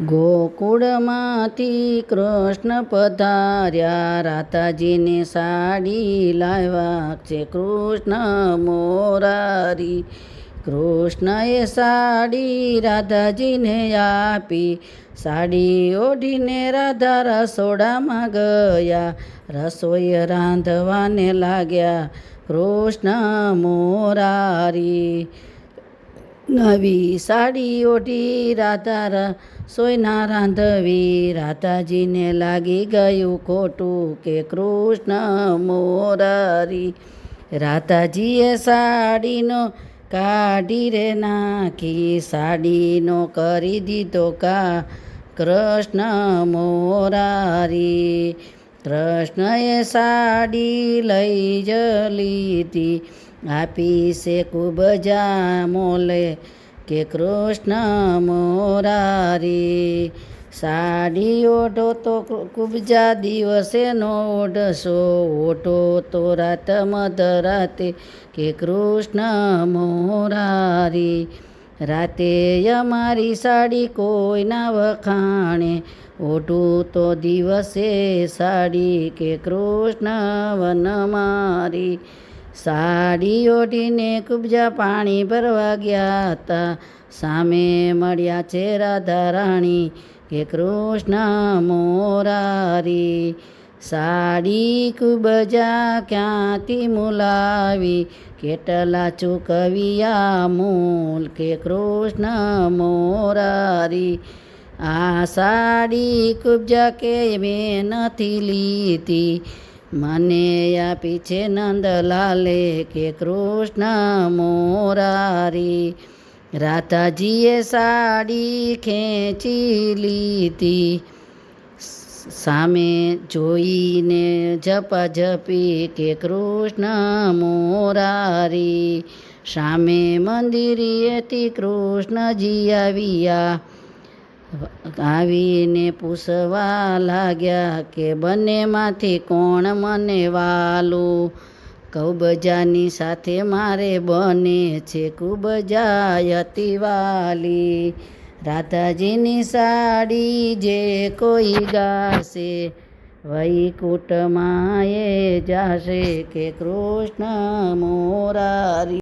ગોકુળમાંથી કૃષ્ણ પધાર્યા. રાધાજીને સાડી લાવ્યા. છે કૃષ્ણ મોરારી. કૃષ્ણએ સાડી રાધાજીને આપી. સાડી ઓઢીને રાધા રસોડામાં ગયા. રસોઈ રાંધવાને લાગ્યા. કૃષ્ણ મોરારી. નવી સાડી ઓઢી રાધા સોયના રાંધવી રાધાજીને લાગી ગયું ખોટું કે કૃષ્ણ મોરારી. રાધાજીએ સાડીનો કાઢી રે નાખી, સાડીનો કરી દીધો કા કૃષ્ણ મોરારી. કૃષ્ણએ સાડી લઈ જ લીધી આપી છે ખૂબ જા મોલે કે કૃષ્ણ મોરારી. સાડી ઓઢો તો કુબજા દિવસે નો ઓઢશો ઓઢો તો રાત મધરાતે કે કૃષ્ણ મોરારી. રાતે અમારી સાડી કોઈના વખાણે, ઓઢું તો દિવસે સાડી કે કૃષ્ણ વન મારી સાડી ઓઢીને કુબજા પાણી ભરવા ગયા હતા. સામે મળ્યા છે રાધા રાણી કે કૃષ્ણ મોરારી. સાડી કુબજા ક્યાંથી મુલાવી? કેટલા ચૂકવિયા મૂલ કે કૃષ્ણ મોરારી? આ સાડી કુબજા કે મેં નથી લીધી? મને આપી છે નંદલાલે કે કૃષ્ણ મોરારી. રાધાજીએ સાડી ખેંચી લીધી. સામે જોઈને ઝપાઝપી કે કૃષ્ણ મોરારી. સામે મંદિરેથી કૃષ્ણજી આવ્યા. આવીને પૂછવા લાગ્યા કે બંનેમાંથી કોણ મને વાલું? કૌબજાની સાથે મારે બને છે કુબજા વાલી રાધાજીની સાડી જે કોઈ ગાશે વૈકુટમાં એ જાશે કે કૃષ્ણ મોરારી?